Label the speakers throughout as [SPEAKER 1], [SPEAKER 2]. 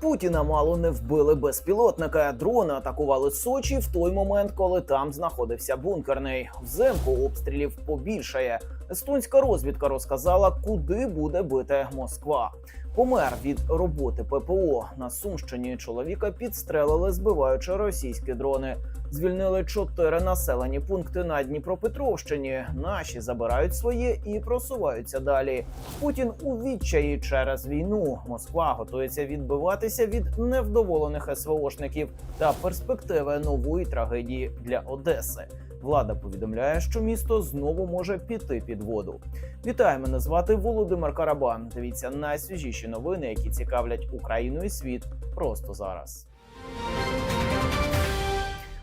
[SPEAKER 1] Путіна мало не вбили безпілотника. Дрони атакували Сочі в той момент, коли там знаходився бункерний. Взимку обстрілів побільшає. Естонська розвідка розказала, куди буде бити Москва. Помер від роботи ППО на Сумщині. Чоловіка підстрелили, збиваючи російські дрони. Звільнили чотири населені пункти на Дніпропетровщині. Наші забирають своє і просуваються далі. Путін у відчаї через війну. Москва готується відбиватися від невдоволених СВОшників та перспективи нової трагедії для Одеси. Влада повідомляє, що місто знову може піти під воду. Вітаю, мене звати Володимир Карабан. Дивіться найсвіжіші новини, які цікавлять Україну і світ просто зараз.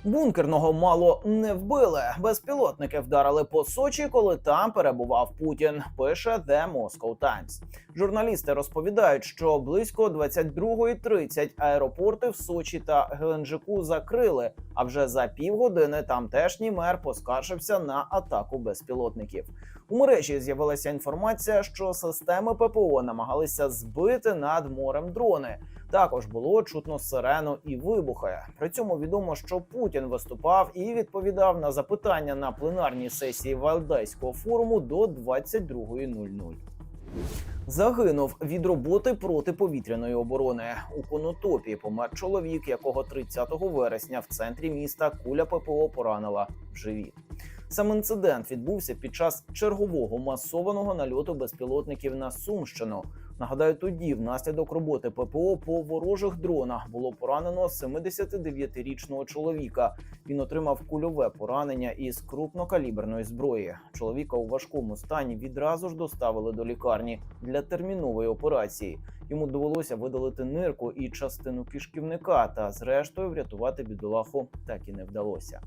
[SPEAKER 1] Бункерного мало не вбили. Безпілотники вдарили по Сочі, коли там перебував Путін. Пише The Moscow Times. Журналісти розповідають, що близько 22.30 аеропорти в Сочі та Геленджику закрили. А вже за півгодини тамтешній мер поскаржився на атаку безпілотників. У мережі з'явилася інформація, що системи ППО намагалися збити над морем дрони. Також було чутно сирену і вибухи. При цьому відомо, що Путін виступав і відповідав на запитання на пленарній сесії Валдайського форуму до 22.00. Загинув від роботи протиповітряної оборони у Конотопі. Помер чоловік, якого 30 вересня в центрі міста куля ППО поранила в живіт. Сам інцидент відбувся під час чергового масованого нальоту безпілотників на Сумщину. Нагадаю, тоді внаслідок роботи ППО по ворожих дронах було поранено 79-річного чоловіка. Він отримав кульове поранення із крупнокаліберної зброї. Чоловіка у важкому стані відразу ж доставили до лікарні для термінової операції. Йому довелося видалити нирку і частину кишківника, та зрештою врятувати бідолаху так і не вдалося.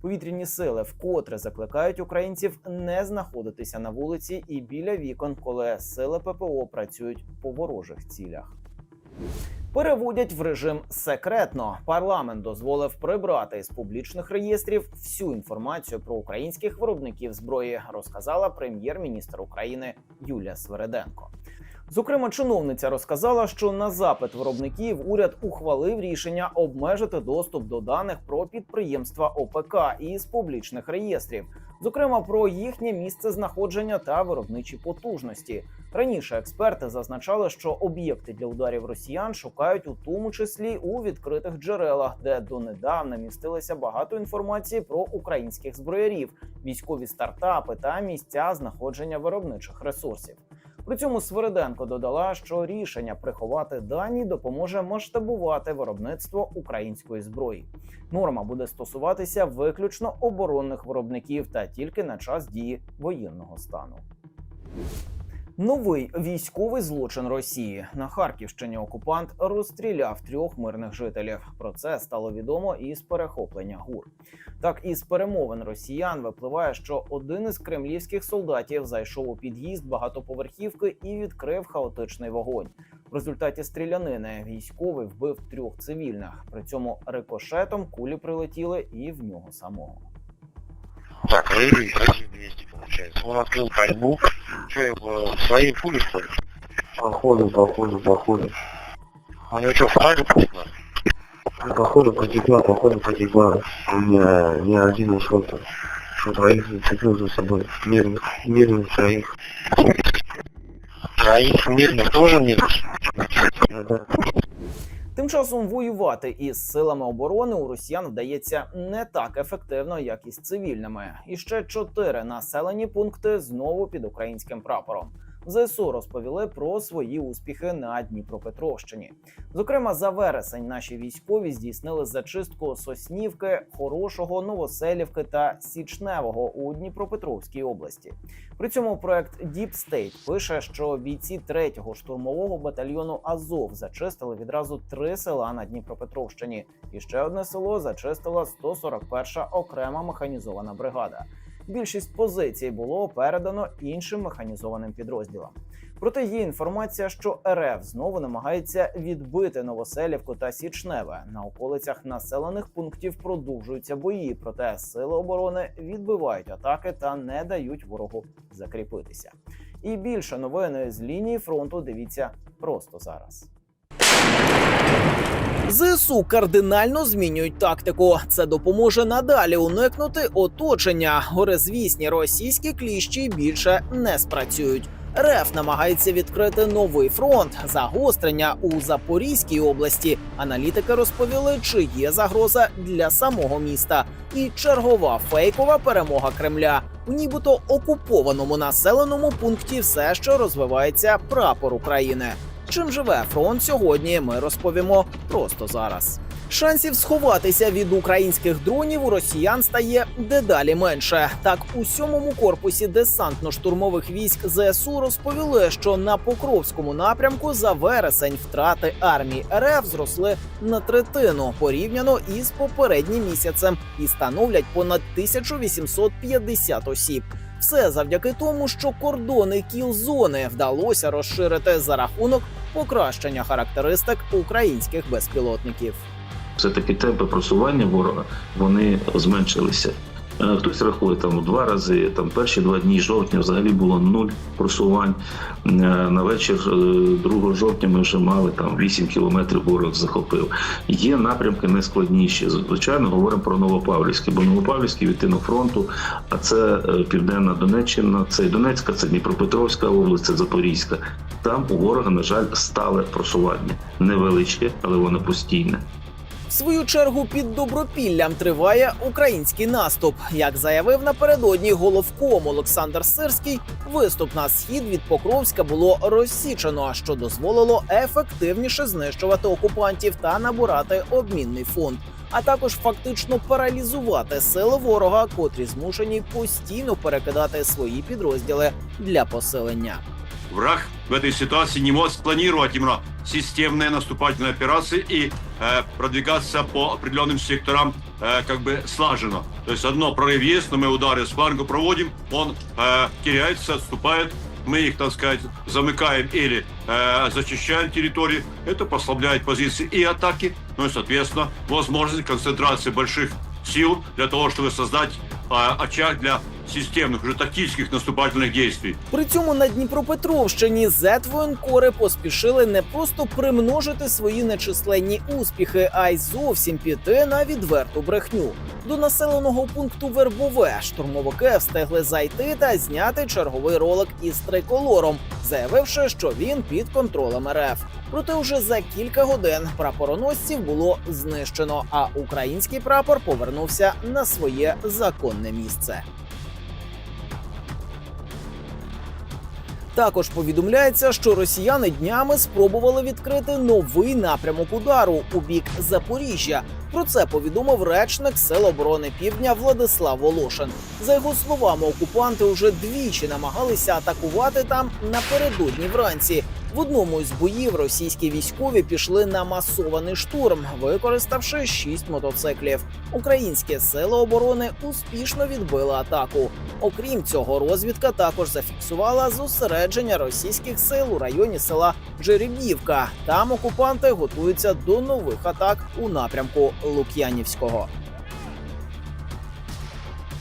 [SPEAKER 1] Повітряні сили вкотре закликають українців не знаходитися на вулиці і біля вікон, коли сили ППО працюють по ворожих цілях. Переводять в режим секретно. Парламент дозволив прибрати з публічних реєстрів всю інформацію про українських виробників зброї, розказала прем'єр-міністр України Юлія Свереденко. Зокрема, чиновниця розказала, що на запит виробників уряд ухвалив рішення обмежити доступ до даних про підприємства ОПК із публічних реєстрів, зокрема про їхнє місце знаходження та виробничі потужності. Раніше експерти зазначали, що об'єкти для ударів росіян шукають у тому числі у відкритих джерелах, де донедавна містилося багато інформації про українських зброярів, військові стартапи та місця знаходження виробничих ресурсів. При цьому Свириденко додала, що рішення приховати дані допоможе масштабувати виробництво української зброї. Норма буде стосуватися виключно оборонних виробників та тільки на час дії воєнного стану. Новий військовий злочин Росії на Харківщині. Окупант розстріляв трьох мирних жителів. Про це стало відомо із перехоплення гур. Так із перемовин росіян випливає, що один із кремлівських солдатів зайшов у під'їзд багатоповерхівки і відкрив хаотичний вогонь. В результаті стрілянини військовий вбив трьох цивільних. При цьому рикошетом кулі прилетіли і в нього самого.
[SPEAKER 2] Так, рыжий, рыжий 200 получается. Он открыл пальбу. Что, его своей пули, что ли?
[SPEAKER 3] Походу, походу, походу.
[SPEAKER 2] У него что, фраза потекла?
[SPEAKER 3] Походу потекла, походу потекла. У меня не один ушел-то. Что троих зацепил за собой. Мирных, мирных троих.
[SPEAKER 2] Троих мирных тоже нет?
[SPEAKER 3] Да.
[SPEAKER 1] Тим часом воювати із силами оборони у росіян вдається не так ефективно, як із цивільними. І ще чотири населені пункти знову під українським прапором. ЗСУ розповіли про свої успіхи на Дніпропетровщині. Зокрема, за вересень наші військові здійснили зачистку Соснівки, Хорошого, Новоселівки та Січневого у Дніпропетровській області. При цьому проект State пише, що бійці 3-го штурмового батальйону Азов зачистили відразу три села на Дніпропетровщині, і ще одне село зачистила 141-ша окрема механізована бригада. Більшість позицій було передано іншим механізованим підрозділам. Проте є інформація, що РФ знову намагається відбити Новоселівку та Січневе. На околицях населених пунктів продовжуються бої, проте сили оборони відбивають атаки та не дають ворогу закріпитися. І більше новини з лінії фронту дивіться просто зараз. ЗСУ кардинально змінюють тактику. Це допоможе надалі уникнути оточення. Горизвісні російські кліщі більше не спрацюють. РФ намагається відкрити новий фронт загострення у Запорізькій області. Аналітики розповіли, чи є загроза для самого міста, і чергова фейкова перемога Кремля. У нібито окупованому населеному пункті все ще розвивається прапор України. Чим живе фронт сьогодні? Ми розповімо просто зараз. Шансів сховатися від українських дронів у росіян стає дедалі менше. Так, у сьомому корпусі десантно-штурмових військ ЗСУ розповіли, що на Покровському напрямку за вересень втрати армії РФ зросли на третину порівняно із попереднім місяцем і становлять понад 1850 осіб. Все завдяки тому, що кордони кіл-зони вдалося розширити за рахунок покращення характеристик українських безпілотників.
[SPEAKER 4] все-таки темпи просування ворога вони зменшилися. Е, Хтось рахує там в два рази. Там перші два дні жовтня взагалі було нуль просувань. Е, На вечір е, 2 жовтня ми вже мали там 8 кілометрів ворог захопив. Є напрямки найскладніші. Звичайно, говоримо про Новопавлівський, бо Новопавлівський відтинок фронту, а це е, Південна Донеччина, це і Донецька, це Дніпропетровська область, це Запорізька. Там у ворога, на жаль, стале просування. Невеличке, але воно постійне.
[SPEAKER 1] Свою чергу під добропіллям триває український наступ. Як заявив напередодні головком Олександр Сирський, виступ на схід від Покровська було розсічено, що дозволило ефективніше знищувати окупантів та набирати обмінний фонд. А також фактично паралізувати сили ворога, котрі змушені постійно перекидати свої підрозділи для посилення.
[SPEAKER 5] Враг в этой ситуации не может спланировать именно системные наступательные операции и э, продвигаться по определенным секторам э, как бы слаженно. То есть одно прорыв есть, но мы удары с фланга проводим, он э, теряется, отступает, мы их, так сказать, замыкаем или э, зачищаем территории. Это послабляет позиции и атаки, ну и, соответственно, возможность концентрации больших сил для того, чтобы создать э, очаг для системных, уже тактических наступательных действий.
[SPEAKER 1] При цьому на Дніпропетровщині зетвоєнкори поспішили не просто примножити свої нечисленні успіхи, а й зовсім піти на відверту брехню. До населеного пункту Вербове штурмовики встигли зайти та зняти черговий ролик із триколором, заявивши, що він під контролем РФ. Проте вже за кілька годин прапороносців було знищено, а український прапор повернувся на своє законне місце. Також повідомляється, що росіяни днями спробували відкрити новий напрямок удару у бік Запоріжжя. Про це повідомив речник Сил оборони Півдня Владислав Волошин. За його словами, окупанти вже двічі намагалися атакувати там напередодні вранці. В одному із боїв російські військові пішли на масований штурм, використавши шість мотоциклів. Українські сили оборони успішно відбили атаку. Окрім цього, розвідка також зафіксувала зосередження російських сил у районі села Жеребівка. Там окупанти готуються до нових атак у напрямку Лук'янівського.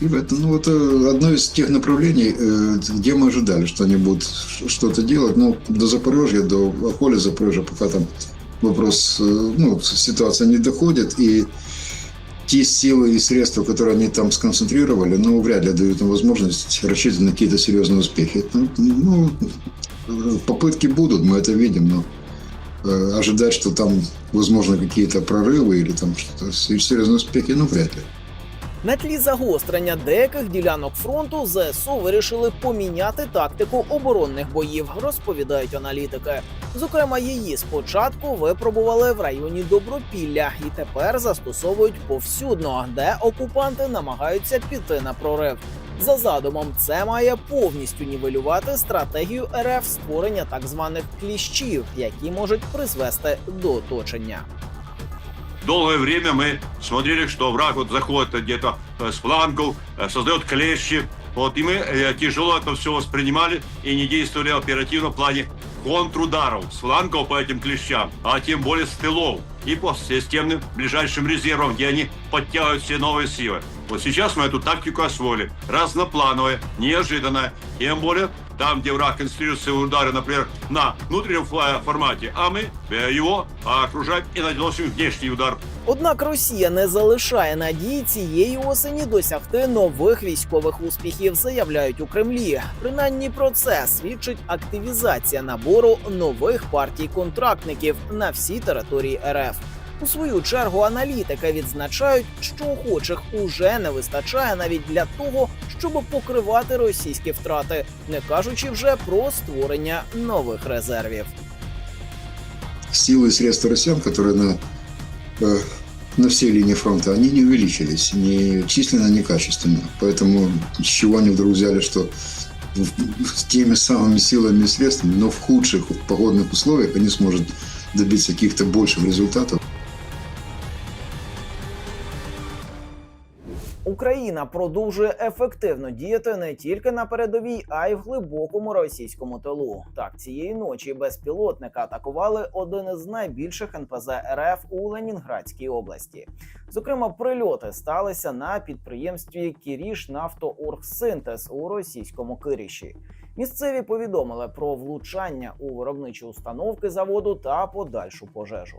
[SPEAKER 6] И в этом, ну, это одно из тех направлений, э, где мы ожидали, что они будут что-то делать. Ну, до Запорожья, до Охоли Запорожья, пока там вопрос, э, ну, ситуация не доходит, и те силы и средства, которые они там сконцентрировали, ну, вряд ли дают им возможность рассчитывать на какие-то серьезные успехи. Ну, ну, попытки будут, мы это видим, но э, ожидать, что там возможно какие-то прорывы или там что-то серьезные успехи, ну, вряд ли.
[SPEAKER 1] На тлі загострення деяких ділянок фронту ЗСУ вирішили поміняти тактику оборонних боїв, розповідають аналітики. Зокрема, її спочатку випробували в районі Добропілля і тепер застосовують повсюдно, де окупанти намагаються піти на прорив. За задумом, це має повністю нівелювати стратегію РФ створення так званих кліщів, які можуть призвести до оточення.
[SPEAKER 5] Долгое время мы смотрели, что враг вот заходит где-то э, с флангов, э, создает клещи. Вот, и мы э, тяжело это все воспринимали и не действовали оперативно в плане контрударов с флангов по этим клещам, а тем более с тылов и по системным ближайшим резервам, где они подтягивают все новые силы. Вот сейчас мы эту тактику освоили. Разноплановая, неожиданная. Тем более там, где враг концентрирует свои удары, например, на внутреннем фла- формате, а мы э, его окружаем и наносим внешний удар
[SPEAKER 1] Однак Росія не залишає надії цієї осені досягти нових військових успіхів, заявляють у Кремлі. Принаймні про це свідчить активізація набору нових партій контрактників на всій території РФ. У свою чергу аналітики відзначають, що охочих уже не вистачає навіть для того, щоб покривати російські втрати, не кажучи вже про створення нових резервів.
[SPEAKER 6] Силы и средства россиян, которые на, э, на всей линии фронта, они не увеличились ни численно, ни качественно. Поэтому с чего они вдруг взяли, что в- с теми самыми силами и средствами, но в худших погодных условиях они сможет добиться каких-то больших результатов.
[SPEAKER 1] Україна продовжує ефективно діяти не тільки на передовій, а й в глибокому російському тилу. Так, цієї ночі безпілотника атакували один із найбільших НПЗ РФ у Ленінградській області. Зокрема, прильоти сталися на підприємстві Кіріш Нафтооргсинтез у російському Киріші. Місцеві повідомили про влучання у виробничі установки заводу та подальшу пожежу.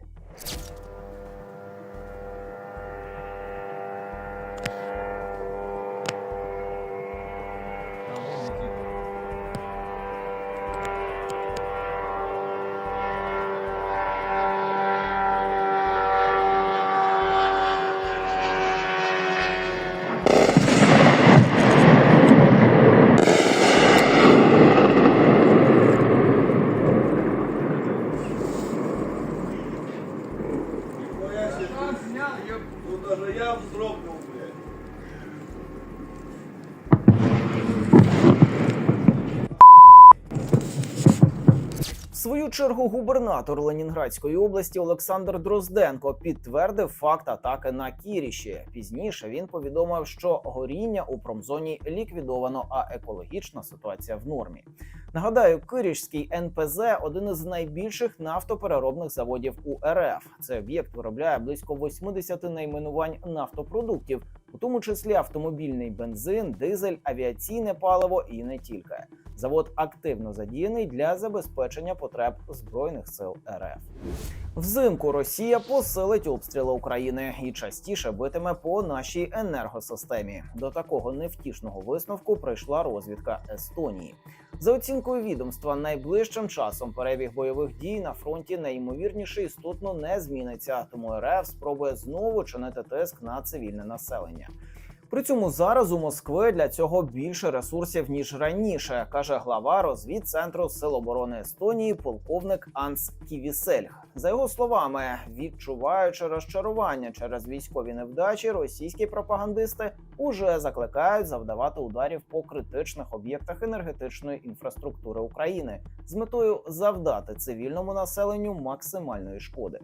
[SPEAKER 1] Чергу губернатор Ленінградської області Олександр Дрозденко підтвердив факт атаки на Кіріші. Пізніше він повідомив, що горіння у промзоні ліквідовано, а екологічна ситуація в нормі. Нагадаю, Кирішський НПЗ один із найбільших нафтопереробних заводів у РФ. Цей об'єкт виробляє близько 80 найменувань нафтопродуктів, у тому числі автомобільний бензин, дизель, авіаційне паливо і не тільки. Завод активно задіяний для забезпечення потреб збройних сил РФ. Взимку Росія посилить обстріли України і частіше битиме по нашій енергосистемі. До такого невтішного висновку прийшла розвідка Естонії. За оцінкою відомства, найближчим часом перебіг бойових дій на фронті найімовірніше істотно не зміниться, тому РФ спробує знову чинити тиск на цивільне населення. При цьому зараз у Москви для цього більше ресурсів ніж раніше, каже глава розвідцентру Сил оборони Естонії, полковник Анс Ківісельх. За його словами, відчуваючи розчарування через військові невдачі, російські пропагандисти уже закликають завдавати ударів по критичних об'єктах енергетичної інфраструктури України з метою завдати цивільному населенню максимальної шкоди.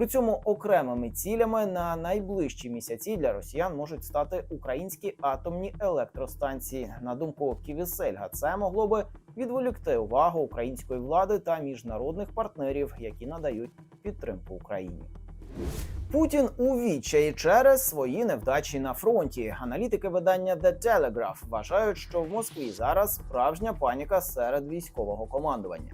[SPEAKER 1] При цьому окремими цілями на найближчі місяці для росіян можуть стати українські атомні електростанції. На думку Ківісельга, це могло би відволікти увагу української влади та міжнародних партнерів, які надають підтримку Україні. Путін у відчаї через свої невдачі на фронті. Аналітики видання The Telegraph вважають, що в Москві зараз справжня паніка серед військового командування.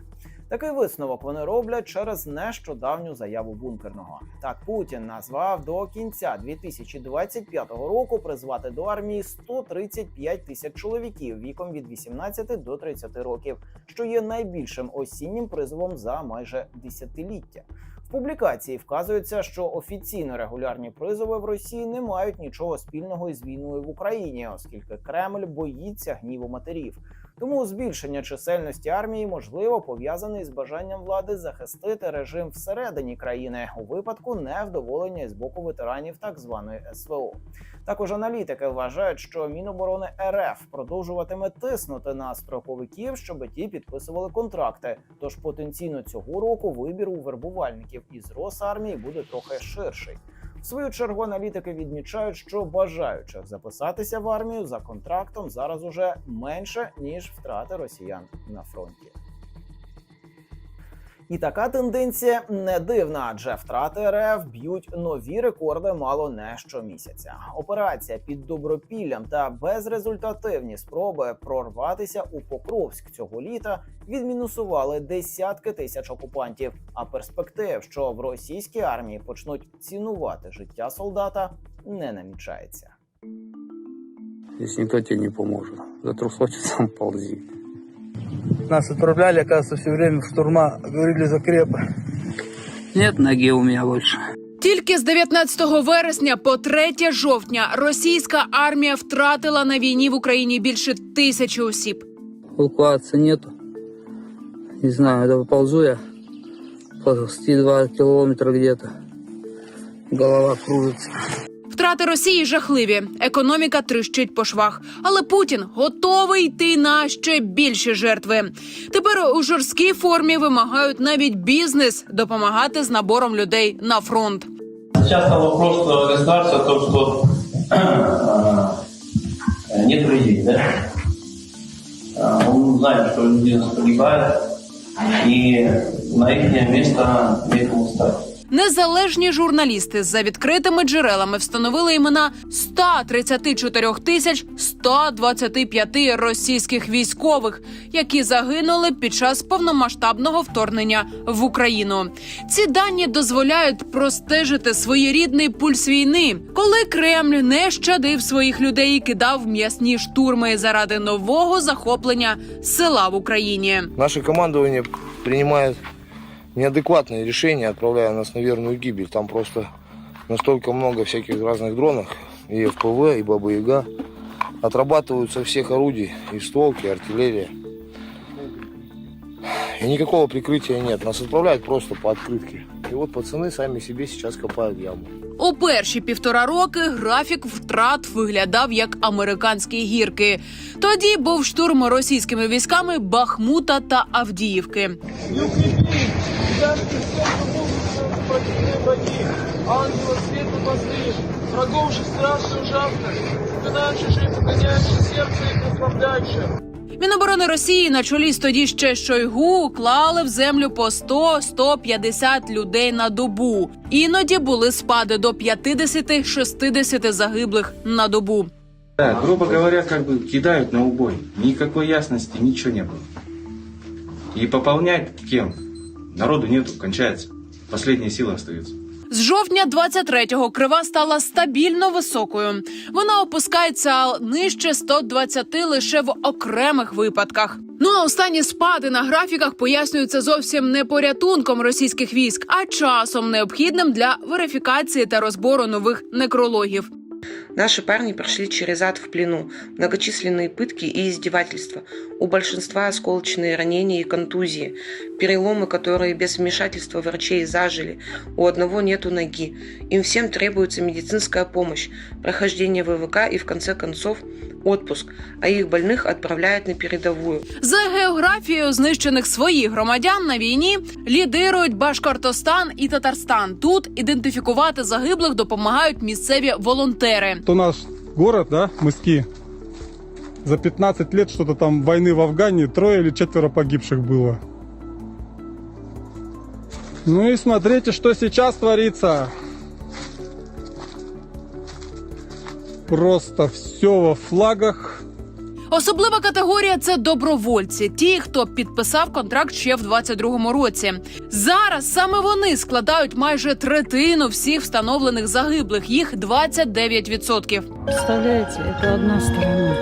[SPEAKER 1] Такий висновок вони роблять через нещодавню заяву бункерного. Так Путін назвав до кінця 2025 року призвати до армії 135 тисяч чоловіків віком від 18 до 30 років, що є найбільшим осіннім призовом за майже десятиліття. В публікації вказується, що офіційно регулярні призови в Росії не мають нічого спільного із війною в Україні, оскільки Кремль боїться гніву матерів. Тому збільшення чисельності армії можливо пов'язане із бажанням влади захистити режим всередині країни у випадку невдоволення з боку ветеранів так званої СВО. Також аналітики вважають, що Міноборони РФ продовжуватиме тиснути на строковиків, щоб ті підписували контракти. Тож потенційно цього року вибір у вербувальників із Росармії буде трохи ширший. В свою чергу аналітики відмічають, що бажаючих записатися в армію за контрактом зараз уже менше ніж втрати росіян на фронті. І така тенденція не дивна, адже втрати РФ б'ють нові рекорди мало не щомісяця. Операція під добропіллям та безрезультативні спроби прорватися у Покровськ цього літа відмінусували десятки тисяч окупантів. А перспектив, що в російській армії почнуть цінувати життя солдата, не намічається.
[SPEAKER 7] Здесь никто тебе не поможет. За трусочек сам ползи.
[SPEAKER 8] Нас отправляли, оказывается, все время в штурма, говорили закрепы.
[SPEAKER 7] Нет ноги у меня больше.
[SPEAKER 9] Тільки з 19 вересня по 3 жовтня російська армія втратила на війні в Україні більше тисячі осіб.
[SPEAKER 7] Эвакуации нету. Не знаю, это ползу я. Ползти 2 километра где-то. Голова кружится.
[SPEAKER 9] Втрати Росії жахливі. Економіка тріщить по швах. Але Путін готовий йти на ще більші жертви. Тепер у жорсткій формі вимагають навіть бізнес допомагати з набором людей на фронт.
[SPEAKER 10] Сейчас там вопрос э, государства о том, что э, нет людей, да? А, Он знает, что бизнес погибает, и на их место некому стать.
[SPEAKER 9] Незалежні журналісти за відкритими джерелами встановили імена 134 тисяч 125 російських військових, які загинули під час повномасштабного вторгнення в Україну. Ці дані дозволяють простежити своєрідний пульс війни, коли Кремль не щадив своїх людей і кидав м'ясні штурми заради нового захоплення села в Україні.
[SPEAKER 11] Наше командование принимает неадекватные решения, отправляя нас на верную гибель. Там просто настолько много всяких разных дронов, и ФПВ, и Баба-Яга. Отрабатывают со всех орудий, и стволки, и артиллерия. И никакого прикрытия нет. Нас отправляют просто по открытке. И вот пацаны сами себе сейчас копают яму.
[SPEAKER 9] У перші півтора роки графік втрат виглядав як американські гірки. Тоді був штурм російськими військами Бахмута та Авдіївки.
[SPEAKER 8] Ангела свету позри, врагов же страшно ужасно, запинающий жизнь, погоняющий сердце и прославляющий.
[SPEAKER 9] Міноборони Росії на чолі з тоді ще Шойгу клали в землю по 100-150 людей на добу. Іноді були спади до 50-60 загиблих на добу.
[SPEAKER 12] Да, грубо говоря, как бы кидают на убой. Никакой ясности, ничего не было. И пополнять кем? Народу нету, кончается. Последние силы остаются.
[SPEAKER 9] З жовтня 23-го крива стала стабільно високою. Вона опускається нижче 120 лише в окремих випадках. Ну а останні спади на графіках пояснюються зовсім не порятунком російських військ, а часом необхідним для верифікації та розбору нових некрологів.
[SPEAKER 13] Наши парни прошли через ад в плену, многочисленные пытки и издевательства. У большинства осколочные ранения и контузии, переломы, которые без вмешательства врачей зажили. У одного нету ноги. Им всем требуется медицинская помощь, прохождение ВВК и, в конце концов, отпуск, а их больных отправляют на передовую.
[SPEAKER 9] За географією знищених своїх громадян на війні лідирують Башкортостан і Татарстан. Тут ідентифікувати загиблих допомагають місцеві волонтери.
[SPEAKER 8] То наш город, да, Мыски, за 15 лет что-то там войны в Афгане, трое или четверо погибших было. Ну и смотрите, что сейчас творится. Просто все во флагах.
[SPEAKER 9] Особлива категорія це добровольці, ті, хто підписав контракт ще в 22-му році. Зараз саме вони складають майже третину всіх встановлених загиблих. Їх 29%.
[SPEAKER 14] Представляете, это одна сторона.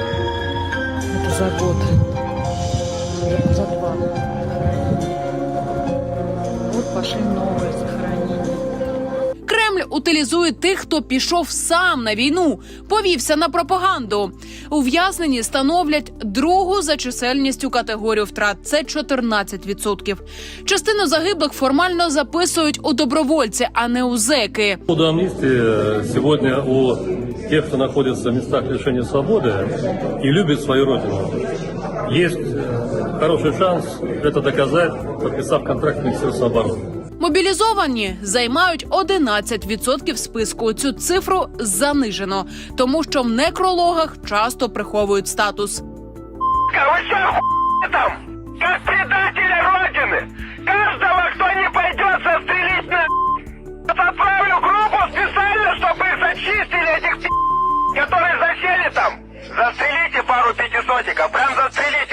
[SPEAKER 14] Это за год. За два. Вот пошли новые захоронения.
[SPEAKER 9] Кремль утилізує тих, хто пішов сам на війну, повівся на пропаганду. Ув'язнені становлять другу за чисельністю категорію втрат. Це 14%. Частину загиблих формально записують у добровольці, а не у зеки.
[SPEAKER 15] По поводу амнистии э, сегодня у тех, кто находится в местах лишения свободы и любит свою родину, есть э, хороший шанс это доказать, подписав контракт с Министерством обороны.
[SPEAKER 9] Мобілізовані займають 11% списку. Цю цифру занижено, тому що в некрологах часто приховують статус.
[SPEAKER 16] как предателя Родины. Каждого, кто не пойдет застрелить на отправлю группу специально, чтобы их зачистили, этих которые засели там. Застрелите пару пятисотиков, прям застрелите там,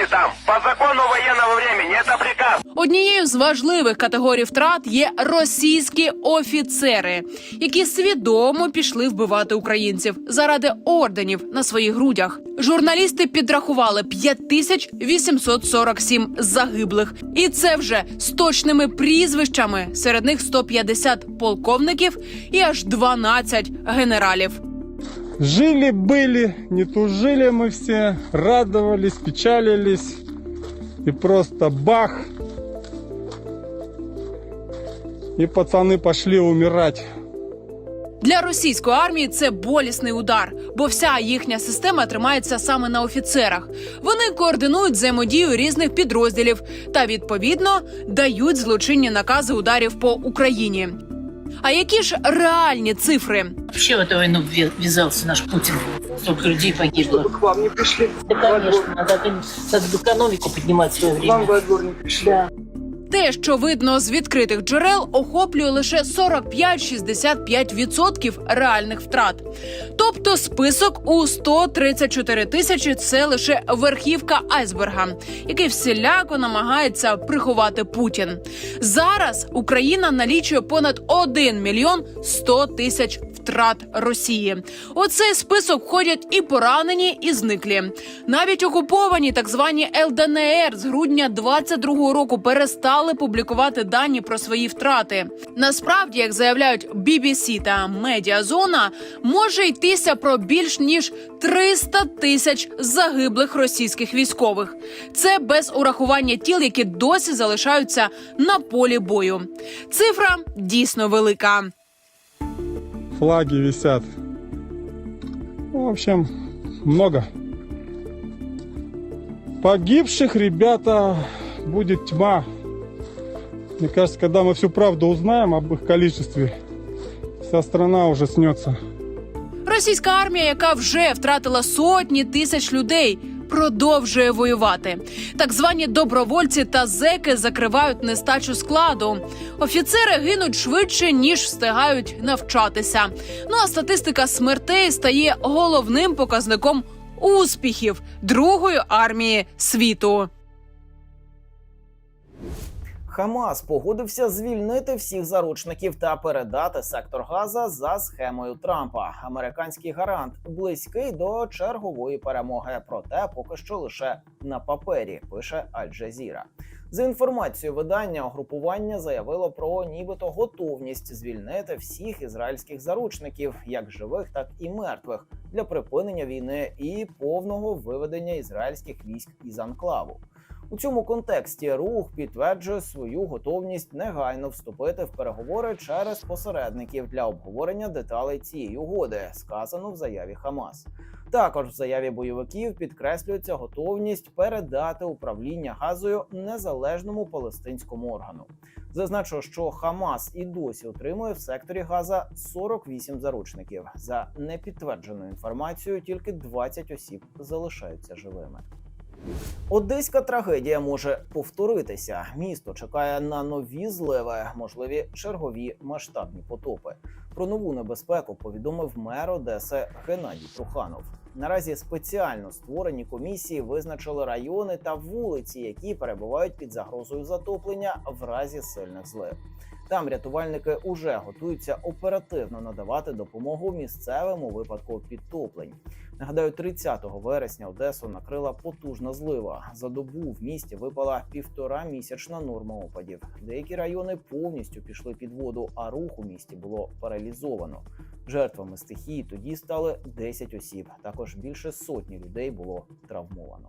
[SPEAKER 16] по закону военного времени, это приказ.
[SPEAKER 9] Однією з важливих категорій втрат є російські офіцери, які свідомо пішли вбивати українців заради орденів на своїх грудях. Журналісти підрахували 5847 загиблих, і це вже з точними прізвищами. Серед них 150 полковників і аж 12 генералів.
[SPEAKER 17] Жили, были, не тужили мы все, радовались, печалились. И просто бах. И пацаны пошли умирать.
[SPEAKER 9] Для російської армії це болісний удар, бо вся їхня система тримається саме на офіцерах. Вони координують взаємодію різних підрозділів та відповідно дають злочинні накази ударів по Україні. А які ж реальні цифри?
[SPEAKER 14] Вообще в эту войну вве- ввязался наш Путин. Столько людей погибло. Чтобы к вам не пришли. Да, конечно. Надо, надо экономику поднимать в свое время. Вам во двор не пришли. Да.
[SPEAKER 9] Те, що видно з відкритих джерел, охоплює лише 45-65% реальних втрат. Тобто список у 134 тисячі це лише верхівка айсберга, який всіляко намагається приховати Путін. Зараз Україна налічує понад 1 мільйон 100 тисяч втрат Росії. У цей список входять і поранені, і зниклі. Навіть окуповані так звані ЛДНР з грудня 22-го року перестали публікувати дані про свої втрати. Насправді, як заявляють BBC та Медіазона, може йтися про більш ніж 300 тисяч загиблих російських військових. Це без урахування тіл, які досі залишаються на полі бою. Цифра дійсно велика.
[SPEAKER 17] Флаги висят. Ну, В общем, много. Погибших, ребята, будет тьма. Мне кажется, когда мы всю правду узнаем об их количестве, вся страна уже снется.
[SPEAKER 9] Російська армія, яка вже втратила сотні тисяч людей, продовжує воювати. Так звані добровольці та зеки закривають нестачу складу. Офіцери гинуть швидше ніж встигають навчатися. Ну а статистика смертей стає головним показником успіхів другої армії світу.
[SPEAKER 1] Хамас погодився звільнити всіх заручників та передати сектор Газа за схемою Трампа. Американський гарант близький до чергової перемоги, проте поки що лише на папері. Пише Аль-Джазіра. За інформацією видання, угрупування заявило про нібито готовність звільнити всіх ізраїльських заручників, як живих, так і мертвих, для припинення війни і повного виведення ізраїльських військ із анклаву. У цьому контексті рух підтверджує свою готовність негайно вступити в переговори через посередників для обговорення деталей цієї угоди, сказано в заяві Хамас. Також в заяві бойовиків підкреслюється готовність передати управління газою незалежному палестинському органу. Зазначу, що Хамас і досі утримує в секторі Газа 48 заручників. За непідтвердженою інформацією, тільки 20 осіб залишаються живими. Одеська трагедія може повторитися. Місто чекає на нові зливи, можливі чергові масштабні потопи. Про нову небезпеку повідомив мер Одеси Геннадій Труханов. Наразі спеціально створені комісії визначили райони та вулиці, які перебувають під загрозою затоплення в разі сильних злив. Там рятувальники уже готуються оперативно надавати допомогу місцевим у випадку підтоплень. Нагадаю, 30 вересня Одесу накрила потужна злива. За добу в місті випала півтора місячна норма опадів. Деякі райони повністю пішли під воду, а рух у місті було паралізовано. Жертвами стихії тоді стали 10 осіб. Також більше сотні людей було травмовано.